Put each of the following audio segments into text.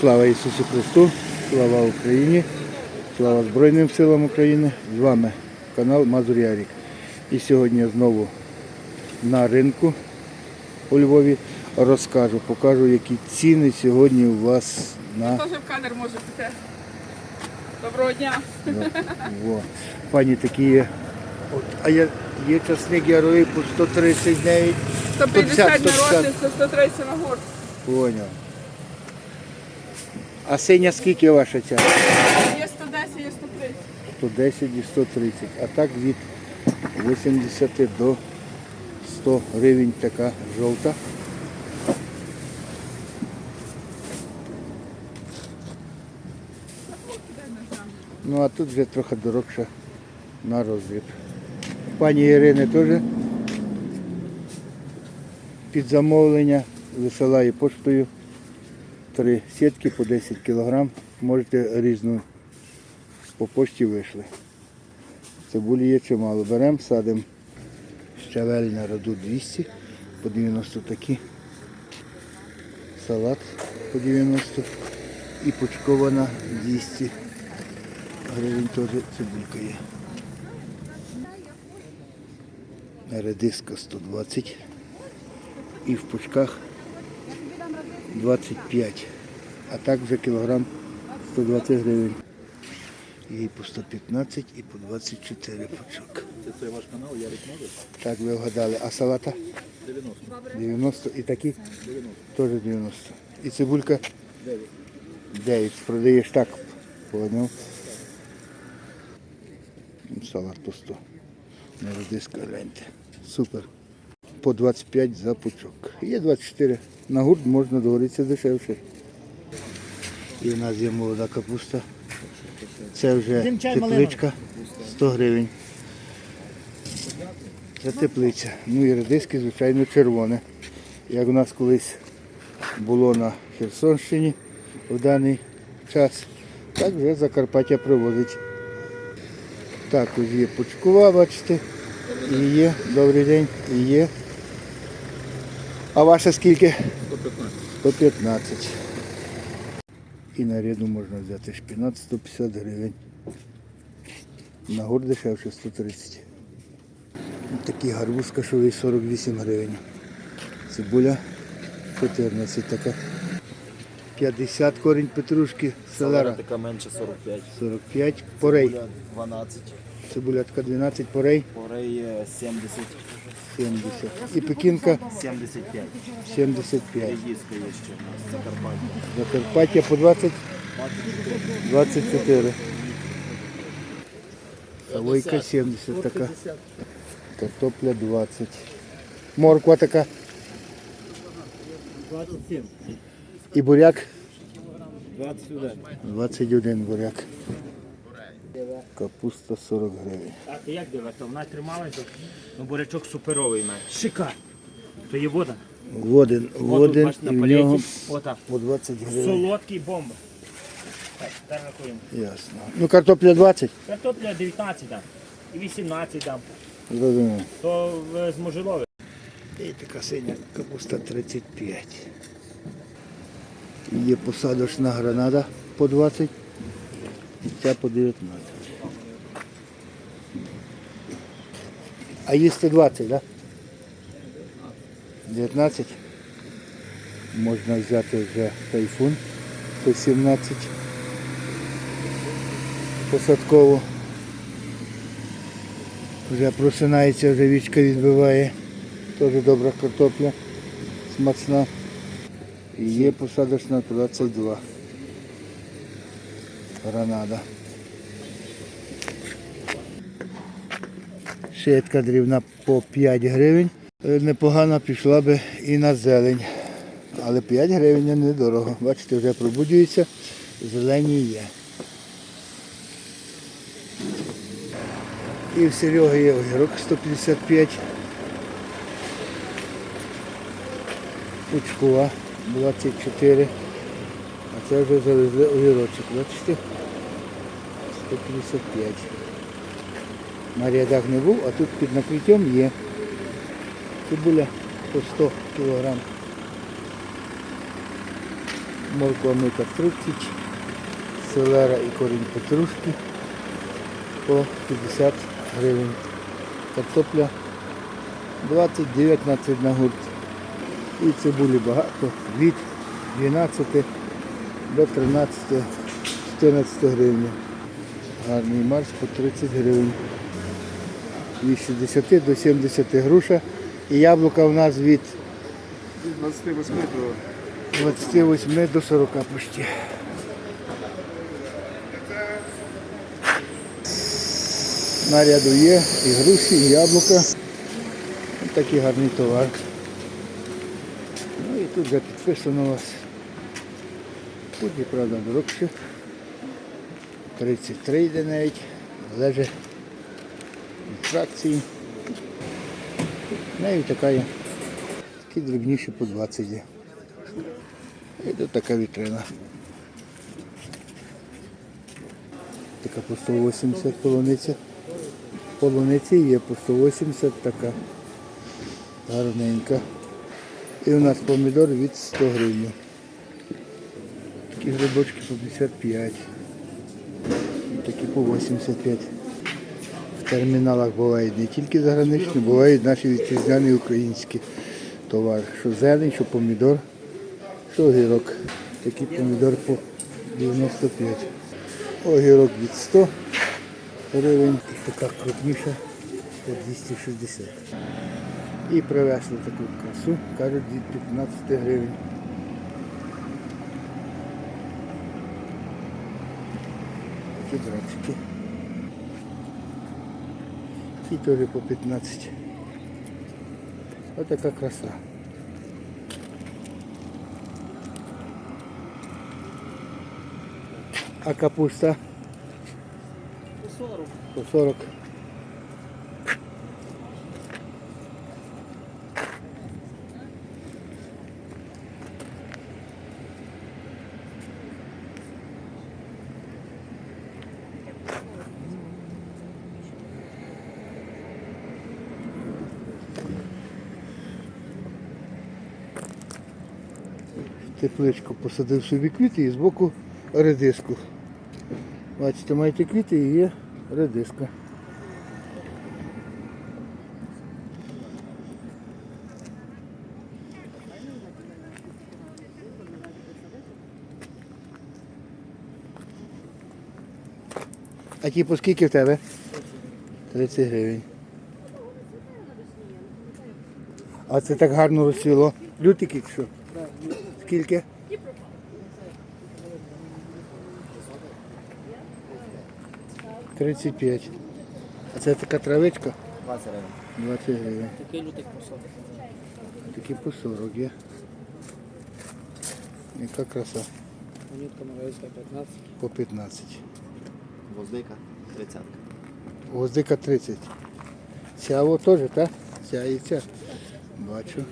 Слава Ісусу Христу, слава Україні, слава Збройним силам України. З вами канал Мазур Ярік. І сьогодні знову на ринку у Львові розкажу, покажу, які ціни сьогодні у вас на Теж в кадр може піти. Доброго дня. Во. Пані такі є. От, а я, є часник яровий по 139. 150 на 150. розтин, 130 на горд. Поняв. А синя скільки ваша ця? Є 110, є 130. 110 і 130. А так від 80 до 100 гривень така жовта. Ну а тут вже трохи дорогша на розріб. Пані Ірини теж під замовлення висилає поштою три сітки по 10 кг. Можете різну по пошті вийшли. Цибулі є чимало. Беремо, садимо щавель на роду 200, по 90 такі. Салат по 90 і почкована 200 гривень теж цибулька є. Редиска 120 і в пучках 25. А так вже кілограм 120 гривень. І по 115, і по 24 пучок. Це, ваш канал, Ярик Мозер? Так ви вгадали. А салата 90. 90 і такі 90. теж 90. І цибулька 9. 9. Продаєш так. Поняв. Салат по 100. На редиска гляньте. Супер. По 25 за пучок. Є 24. На гурт можна договоритися дешевше. І в нас є молода капуста. Це вже тепличка 100 гривень. Це теплиця. Ну і редиски, звичайно, червоне. Як у нас колись було на Херсонщині в даний час, так вже Закарпаття привозить. Так, ось є пучкова, бачите. І є, добрий день, і є. А ваша скільки? 115. 115. І на ряду можна взяти шпінат 150 гривень. На гор дешевше 130. Ось Такий гарбуз кашовий 48 гривень. Цибуля 14 така. 50 корінь петрушки, селера Така менше 45. 45, порей. Цибуля 12. Цибуля така 12, порей Порей е, 70. 70. І пекінка 75. 75. Редиска є ще у нас. Закарпаття. Закарпаття по 20, 24. Савойка 70 така. Картопля 20. Морква така. 27. І буряк 21. 21 буряк. Капуста 40 гривень. Так, як дивиться, вона трималася, ну бурячок суперовий має. Шикар. То є вода. Воден, воден і в нього по 20 гривень. Солодкий бомба. Так, тепер рахуємо. Ясно. Ну картопля 20. Картопля 19 дам. І 18 дам. Зрозуміло. То в з Можилові. І така синя капуста 35. Є посадочна гранада по 20. І ця по 19. А їсти 20, так? Да? 19. Можна взяти вже тайфун по 17. Посадково. Вже просинається, вже вічка відбиває. Теж добра картопля, смачна. І є посадочна 22. Гранада. Шитка дрібна по 5 гривень. Е, Непогано пішла би і на зелень. Але 5 гривень недорого. Бачите, вже пробуджується, зелені є. І в Сереги є огірок 155. Пучкова 24. Це вже завезли огірочок, бачите? 155. На рядах не був, а тут під накриттям є. Цибуля по 100 кг. Морква мита 30, селера і корінь петрушки по 50 гривень. Картопля 20-19 на гурт. І цибулі багато від 12 до 13 14 гривень. Гарний марш по 30 гривень. Від 60 до 70 груша. І яблука в нас від 28 до 28 до 40 почти. Наряду є і груші, і яблука. Такий гарний товар. Ну і тут вже підписано у вас. Є, правда, дорогше. 33 йде навіть. Залежить від фракції. І така є. Такі дрібніші по 20 є. І тут така вітрина. Така по 180 полуниця. Полуниці є по 180 така гарненька. І у нас помідор від 100 гривень. Такі грибочки по 55. І такі по 85. В терміналах бувають не тільки заграничні, бувають наші вітчизняні українські товари. Що зелень, що помідор, що огірок. Такий помідор по 95. Огірок від 100 гривень, така крупніша по 260. І привезли таку красу, кажуть, від 15 гривень. Драчки. І теж по 15. Ось така краса. А капуста? По 40. По 40. Тепличку посадив собі квіти і збоку редиску. Бачите, маєте квіти і є редиска. А ті по скільки в тебе? 30 гривень. А це так гарно розцвіло. Лютики що? Скільки? Тридцять п'ять. А це така травичка? 20 гривень. 20 гривень. Такий лютик посадок. Такі по 40 є. Яка краса. Монітка Марійська 15. По 15. Гвоздика 30. Гвоздика 30. Ця о теж, так? Ця і ця. Бачу.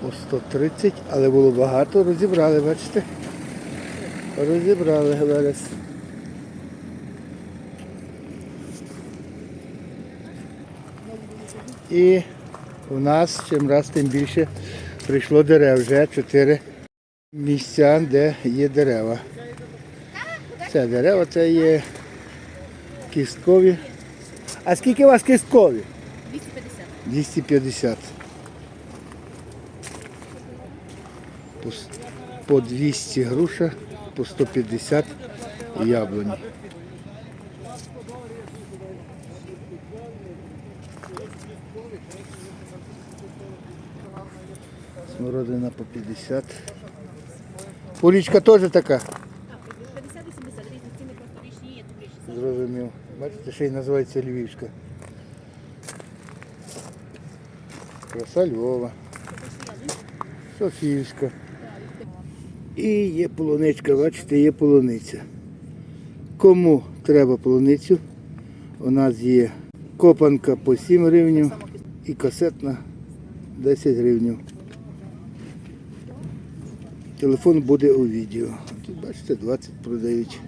По 130, але було багато, розібрали, бачите? Розібрали верес. І у нас чим раз тим більше прийшло дерев. Вже чотири місця, де є дерева. Це дерева, це є кісткові. А скільки у вас кісткові? 250. 250. По, с- по 200 груша, по 150 яблуні. Смородина по 50. Полічка теж така. 50 і 70 різні ціни просто річні є, тут більше. Зрозумів. Бачите, ще й називається Львівська. Краса Львова. Софіївська. І є полуничка, бачите, є полуниця. Кому треба полуницю? У нас є копанка по 7 гривень і касетна 10 гривень. Телефон буде у відео. Тут бачите, 20 продають.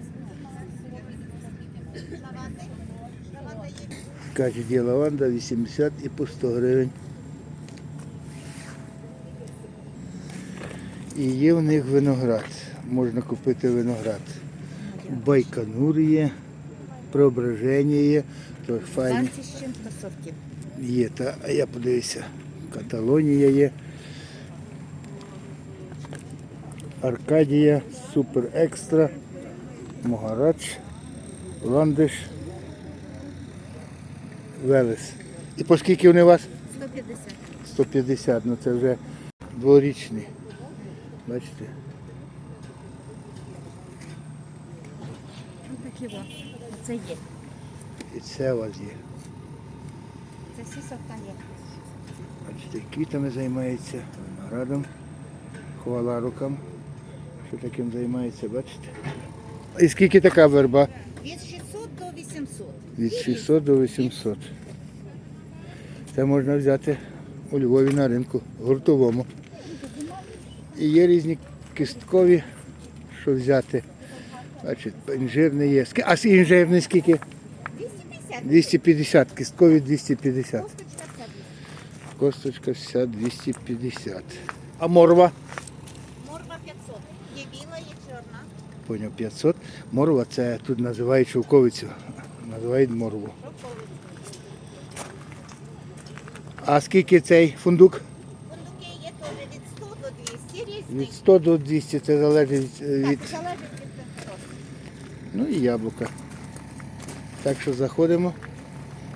Каже, є лаванда 80 і по 100 гривень. І є в них виноград. Можна купити виноград. Байконур є, Преображення є, то файні. 20 з чим кросовки. Є, та, а я подивився, Каталонія є. Аркадія, Супер Екстра, Могарач, Ландиш, Велес. І по скільки вони у вас? 150. 150, ну це вже дворічний. Бачите? Такі о. Це є. І це у вас є. Це всі сорта є. Бачите, квітами займається, виноградом, хвала рукам. Що таким займається, бачите? І скільки така верба? Від 600 до 800. Від 600 до 800. Це можна взяти у Львові на ринку гуртовому. І є різні кісткові, що взяти. Бачите, інжирний є. А інжирний скільки? 250. 250, кісткові 250. Косточка вся 200. Косточка вся 250. А морва? Морва 500. Є біла, є чорна. Поняв 500. Морва це тут називають шовковицю. Називають морву. А скільки цей фундук? Фундуки є теж від 100 до 200 різні. Від 100 до 200, це залежить від, Так, залежить від ну і яблука. Так що заходимо,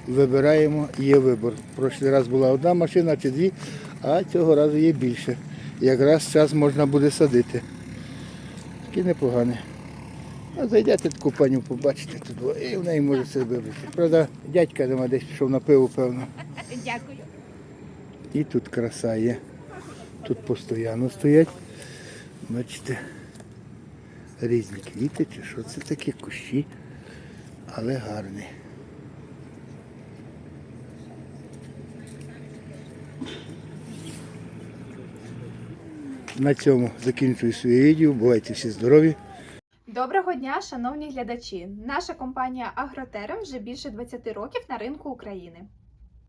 вибираємо, є вибір. Прошлий раз була одна машина чи дві, а цього разу є більше. Якраз час можна буде садити. Такі непогані. А зайдете таку паню, побачите тут, і в неї може все вибрати. Правда, дядька нема десь пішов на пиво, певно. Дякую. І тут краса є. Тут постійно стоять. Бачите, різні квіти, що це такі кущі, але гарні. На цьому закінчую своє відео. Бувайте всі здорові. Доброго дня, шановні глядачі! Наша компанія Агротерем вже більше 20 років на ринку України.